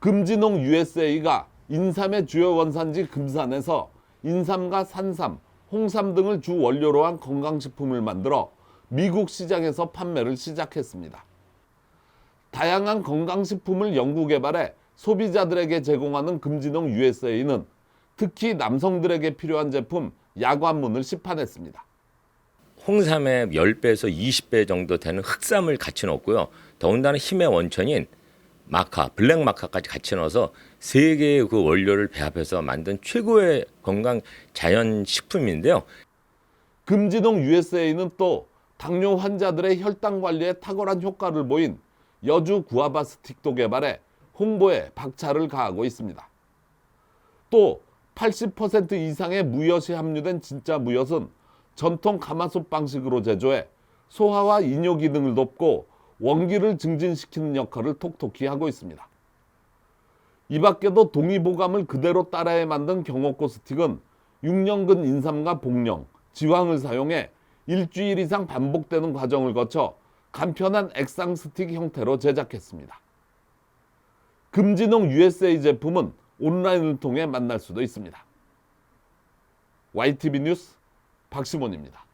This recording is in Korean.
금진홍 USA가 인삼의 주요 원산지 금산에서 인삼과 산삼, 홍삼 등을 주 원료로 한 건강식품을 만들어 미국 시장에서 판매를 시작했습니다. 다양한 건강식품을 연구 개발해 소비자들에게 제공하는 금진홍 USA는 특히 남성들에게 필요한 제품 야관문을 시판했습니다. 홍삼의 10배에서 20배 정도 되는 흑삼을 같이 넣었고요. 더군다나 힘의 원천인 마카, 블랙 마카까지 같이 넣어서 세 개의 그 원료를 배합해서 만든 최고의 건강 자연 식품인데요. 금진홍 USA는 또 당뇨 환자들의 혈당 관리에 탁월한 효과를 보인 여주 구아바 스틱도 개발해 홍보에 박차를 가하고 있습니다. 또 80% 이상의 무엿이 함유된 진짜 무엿은 전통 가마솥 방식으로 제조해 소화와 이뇨 기능을 돕고 원기를 증진시키는 역할을 톡톡히 하고 있습니다. 이 밖에도 동의보감을 그대로 따라해 만든 경옥고 스틱은 6년근 인삼과 복령, 지황을 사용해 일주일 이상 반복되는 과정을 거쳐 간편한 액상 스틱 형태로 제작했습니다. 금진홍 USA 제품은 온라인을 통해 만날 수도 있습니다. YTV 뉴스 박시몬입니다.